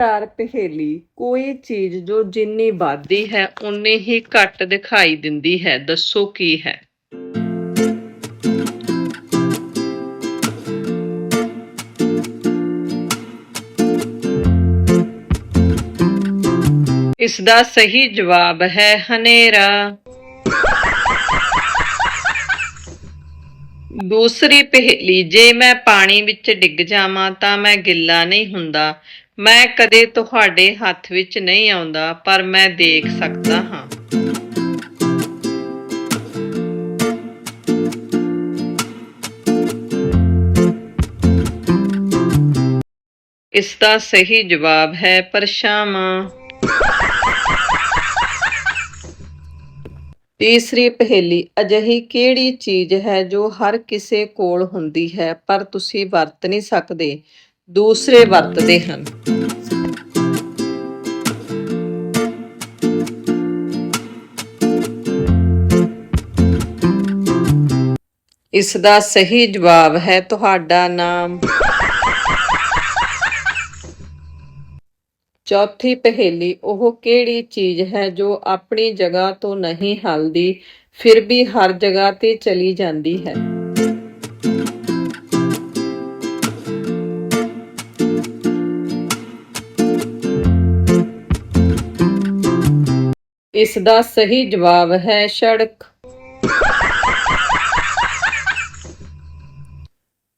ਚਾਰ ਪਹੇਲੀ ਕੋਈ ਚੀਜ਼ ਜੋ ਜਿੰਨੀ ਵੱਧਦੀ ਹੈ ਉਨੀ ਹੀ ਘੱਟ ਦਿਖਾਈ ਦਿੰਦੀ ਹੈ। ਦੱਸੋ ਕੀ ਹੈ? ਇਸ ਦਾ ਸਹੀ ਜਵਾਬ ਹੈ ਹਨੇਰਾ। ਦੂਸਰੀ ਪਹੇਲੀ, ਜੇ ਮੈਂ ਪਾਣੀ ਵਿੱਚ ਡਿੱਗ ਜਾਵਾਂ ਤਾਂ ਮੈਂ ਗਿੱਲਾ ਨਹੀਂ ਹੁੰਦਾ। ਮੈਂ ਕਦੇ ਤੁਹਾਡੇ ਹੱਥ ਵਿੱਚ ਨਹੀਂ ਆਉਂਦਾ, ਪਰ ਮੈਂ ਦੇਖ ਸਕਦਾ ਹਾਂ। ਇਸ ਦਾ ਸਹੀ ਜਵਾਬ ਹੈ ਪਰਛਾਵਾਂ। ਤੀਸਰੀ ਪਹੇਲੀ, ਅਜਿਹੀ ਕਿਹੜੀ ਚੀਜ਼ ਹੈ ਜੋ ਹਰ ਕਿਸੇ ਕੋਲ ਹੁੰਦੀ ਹੈ, ਪਰ ਤੁਸੀਂ ਵਰਤ ਨਹੀਂ ਸਕਦੇ? ਦੂਸਰੇ ਵਰਤਦੇ ਹਨ। ਇਸ ਦਾ ਸਹੀ ਜਵਾਬ ਹੈ ਤੁਹਾਡਾ ਨਾਮ। ਚੌਥੀ ਪਹੇਲੀ, ਉਹ ਕਿਹੜੀ ਚੀਜ਼ ਹੈ ਜੋ ਆਪਣੀ ਜਗ੍ਹਾ ਤੋਂ ਨਹੀਂ ਹਲਦੀ, ਫਿਰ ਵੀ ਹਰ ਜਗ੍ਹਾ ਤੇ ਚਲੀ ਜਾਂਦੀ ਹੈ? ਇਸ ਦਾ ਸਹੀ ਜਵਾਬ ਹੈ ਸੜਕ।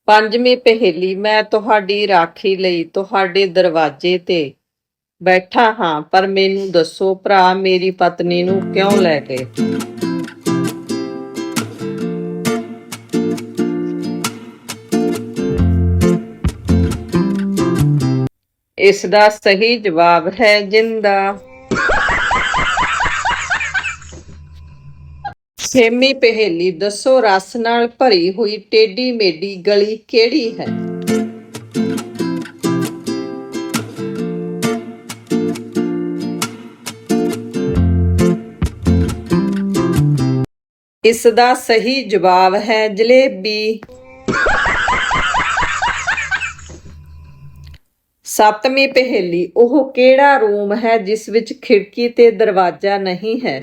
ਪੰਜਵੀਂ ਪਹੇਲੀ, ਮੈਂ ਤੁਹਾਡੀ ਰਾਖੀ ਲਈ ਤੁਹਾਡੇ ਦਰਵਾਜ਼ੇ ਤੇ ਬੈਠਾ ਹਾਂ, ਪਰ ਮੈਨੂੰ ਦੱਸੋ, ਭਰਾ, ਮੇਰੀ ਪਤਨੀ ਨੂੰ ਕਿਉਂ ਲੈ ਗਏ? ਇਸ ਦਾ ਸਹੀ ਜਵਾਬ ਹੈ ਜਿੰਦਾ। ਛੇਵੀਂ ਪਹੇਲੀ ਦੱਸੋ ਰਸ ਨਾਲ ਭਰੀ ਹੋਈ ਟੇਢੀ ਮੇਢੀ ਗਲੀ ਕਿਹੜੀ ਹੈ? ਇਸ ਦਾ ਸਹੀ ਜਵਾਬ ਹੈ ਜਲੇਬੀ। ਸੱਤਵੀਂ ਪਹੇਲੀ, ਉਹ ਕਿਹੜਾ ਰੂਮ ਹੈ ਜਿਸ ਵਿੱਚ ਖਿੜਕੀ ਤੇ ਦਰਵਾਜ਼ਾ ਨਹੀਂ ਹੈ?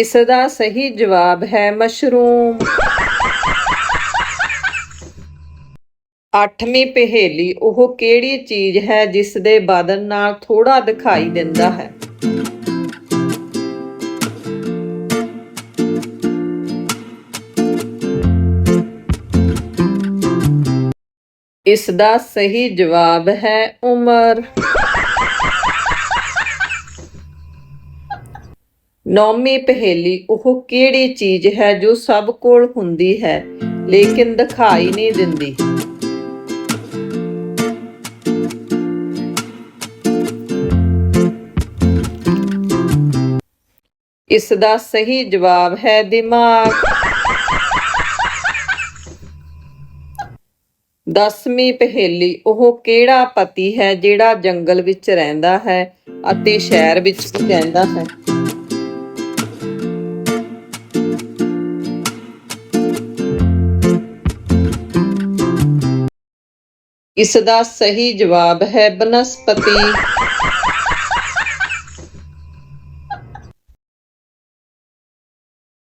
ਇਸ ਦਾ ਸਹੀ ਜਵਾਬ ਹੈ ਮਸ਼ਰੂਮ। ਅੱਠਵੀਂ ਪਹੇਲੀ, ਉਹ ਕਿਹੜੀ ਚੀਜ਼ ਹੈ ਜਿਸ ਦੇ ਬਦਨ ਨਾਲ ਥੋੜਾ ਦਿਖਾਈ ਦਿੰਦਾ ਹੈ? ਇਸ ਦਾ ਸਹੀ ਜਵਾਬ ਹੈ ਉਮਰ। ਨੌਵੀਂ ਪਹੇਲੀ ਉਹ ਕਿਹੜੀ ਚੀਜ਼ ਹੈ ਜੋ ਸਭ ਕੋਲ ਹੁੰਦੀ ਹੈ, ਲੇਕਿਨ ਦਿਖਾਈ ਨਹੀਂ ਦਿੰਦੀ? ਇਸ ਦਾ ਸਹੀ ਜਵਾਬ ਹੈ ਦਿਮਾਗ। ਦਸਵੀਂ ਪਹੇਲੀ ਉਹ ਕਿਹੜਾ ਪਤੀ ਹੈ ਜਿਹੜਾ ਜੰਗਲ ਵਿੱਚ ਰਹਿੰਦਾ ਹੈ ਅਤੇ ਸ਼ਹਿਰ ਵਿੱਚ ਵੀ ਰਹਿੰਦਾ ਹੈ? ਇਸ ਦਾ ਸਹੀ ਜਵਾਬ ਹੈ ਬਨਸਪਤੀ।